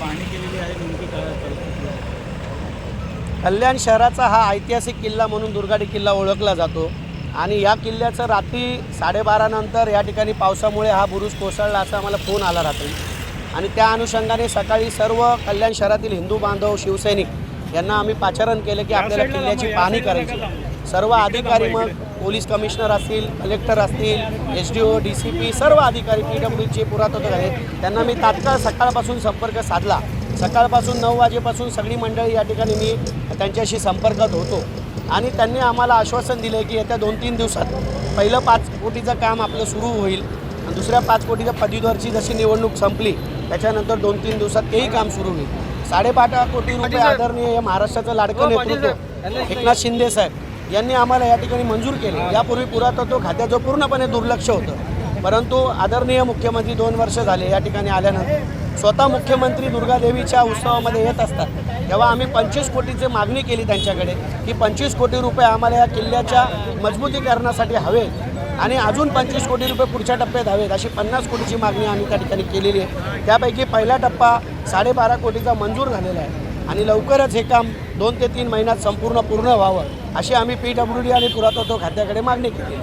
पाहणी केलेली आहे नेमकी काय परिस्थिती आहे? कल्याण शहराचा हा ऐतिहासिक किल्ला म्हणून दुर्गाडी किल्ला ओळखला जातो. आणि या किल्ल्याचं रात्री साडेबारा नंतर या ठिकाणी पावसामुळे हा बुरुज कोसळला असा आम्हाला फोन आला रात्री. आणि त्या अनुषंगाने सकाळी सर्व कल्याण शहरातील हिंदू बांधव शिवसैनिक यांना आम्ही पाचारण केलं की आपल्याला किल्ल्याची पाहणी करायची. सर्व अधिकारी मग पोलीस कमिशनर असतील कलेक्टर असतील S D O D C P सर्व अधिकारी पी डब्ल्यूचे पुरातत्व आहेत. त्यांना मी तात्काळ सकाळपासून संपर्क साधला. सकाळपासून नऊ वाजेपासून सगळी मंडळी या ठिकाणी मी त्यांच्याशी संपर्कात होतो. आणि त्यांनी आम्हाला आश्वासन दिलं की येत्या दोन तीन दिवसात पहिलं पाच कोटीचं काम आपलं सुरू होईल आणि दुसऱ्या पाच कोटीच्या पदवीधरची जशी निवडणूक संपली त्याच्यानंतर दोन तीन दिवसात तेही काम सुरू होईल. साडेबारा कोटी रुपये आदरणीय हे महाराष्ट्राचं लाडकं नेतृत्व. एकनाथ शिंदे साहेब. यांनी आम्हाला या ठिकाणी मंजूर केले. यापूर्वी पुरातत्व खात्याचं पूर्णपणे दुर्लक्ष होतं. परंतु आदरणीय मुख्यमंत्री दोन वर्ष झाले या ठिकाणी आल्यानंतर स्वतः मुख्यमंत्री दुर्गादेवीच्या उत्सवामध्ये येत असतात. तेव्हा आम्ही पंचवीस कोटीची मागणी केली त्यांच्याकडे की पंचवीस कोटी रुपये आम्हाला या किल्ल्याच्या मजबूतीकरणासाठी हवे आणि अजून पंचवीस कोटी रुपये पुढच्या टप्प्यात हवेत अशी पन्नास कोटीची मागणी आम्ही त्या ठिकाणी केलेली आहे. त्यापैकी पहिला टप्पा साडेबारा कोटीचा मंजूर झालेला आहे. आणि लवकरच हे काम दोन ते तीन महिन्यात संपूर्ण पूर्ण व्हावं अशी आम्ही पी डब्ल्यू डी आणि पुरातत्व खात्याकडे मागणी केली.